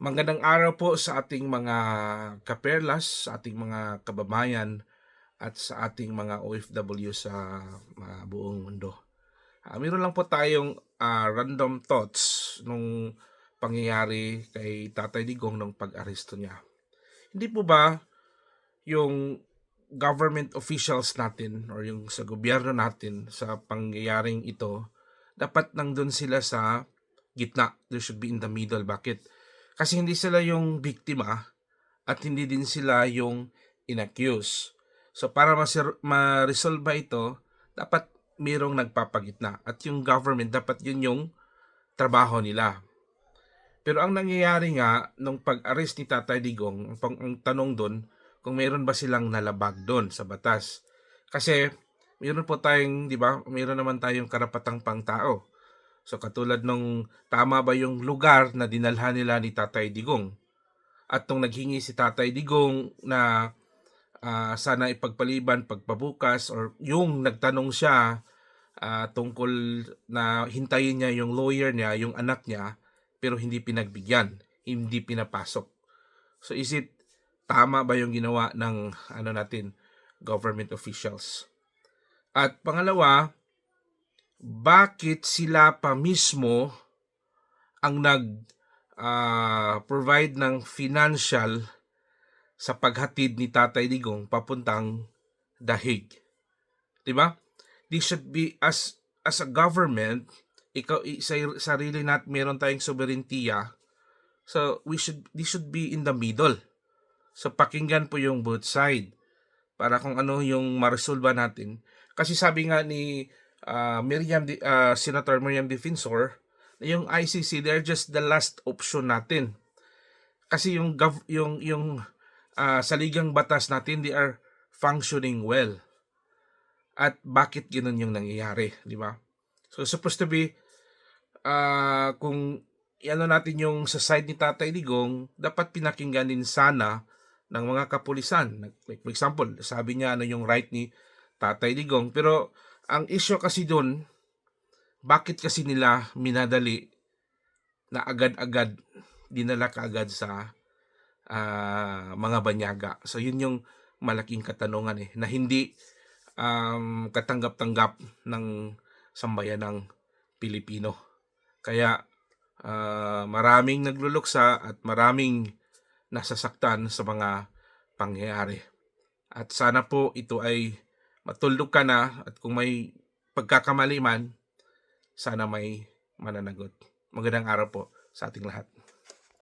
Magandang araw po sa ating mga kaperlas, sa ating mga kababayan at sa ating mga OFW sa mga buong mundo. Ah, meron lang po tayong ah, random thoughts nung pangyayari kay Tatay Digong nung pag-aresto niya. Hindi po ba yung government officials natin or yung sa gobyerno natin sa pangyayaring ito, dapat nandun sila sa gitna. They should be in the middle. Bakit? Kasi hindi sila yung biktima at hindi din sila yung inaccuse. So para ma-resolve ba ito, dapat mayroong nagpapagitna. At yung government, dapat yun yung trabaho nila. Pero ang nangyayari nga, nung pag-arrest ni Tatay Digong, ang, pang- ang tanong doon, kung mayroon ba silang nalabag doon sa batas. Kasi, mayroon po tayong, di ba, mayroon naman tayong karapatang pangtao. So katulad nung tama ba yung lugar na dinalhan nila ni Tatay Digong? At nung naghingi si Tatay Digong na ah, sana ipagpaliban pagpabukas or yung nagtanong siya ah, tungkol na hintayin niya yung lawyer niya, yung anak niya, pero hindi pinagbigyan, hindi pinapasok. So is it tama ba yung ginawa ng ano natin government officials? At pangalawa, bakit sila pa mismo ang nag ah, provide ng financial sa paghatid ni Tatay Digong papuntang Dahig. 'Di ba? This should be as as a government, ikaw sa sarili nat meron tayong soberentiya. So we should this should be in the middle. So pakinggan po yung both side para kung ano yung maresolba natin. Kasi sabi nga ni uh, Miriam Di- ah, Senator Miriam Defensor, yung ICC they're just the last option natin. Kasi yung gov- yung yung ah, saligang batas natin they are functioning well. At bakit ganun yung nangyayari, di ba? So supposed to be ah, kung ano natin yung sa side ni Tatay Digong, dapat pinakinggan din sana ng mga kapulisan. Like for example, sabi niya ano yung right ni Tatay Digong. Pero ang issue kasi doon, bakit kasi nila minadali na agad-agad dinala kaagad sa ah, mga banyaga. So yun yung malaking katanungan eh na hindi um, katanggap-tanggap ng sambayan ng Pilipino. Kaya ah, maraming nagluluksa at maraming nasasaktan sa mga pangyayari. At sana po ito ay matulog ka na at kung may pagkakamali man, sana may mananagot. Magandang araw po sa ating lahat.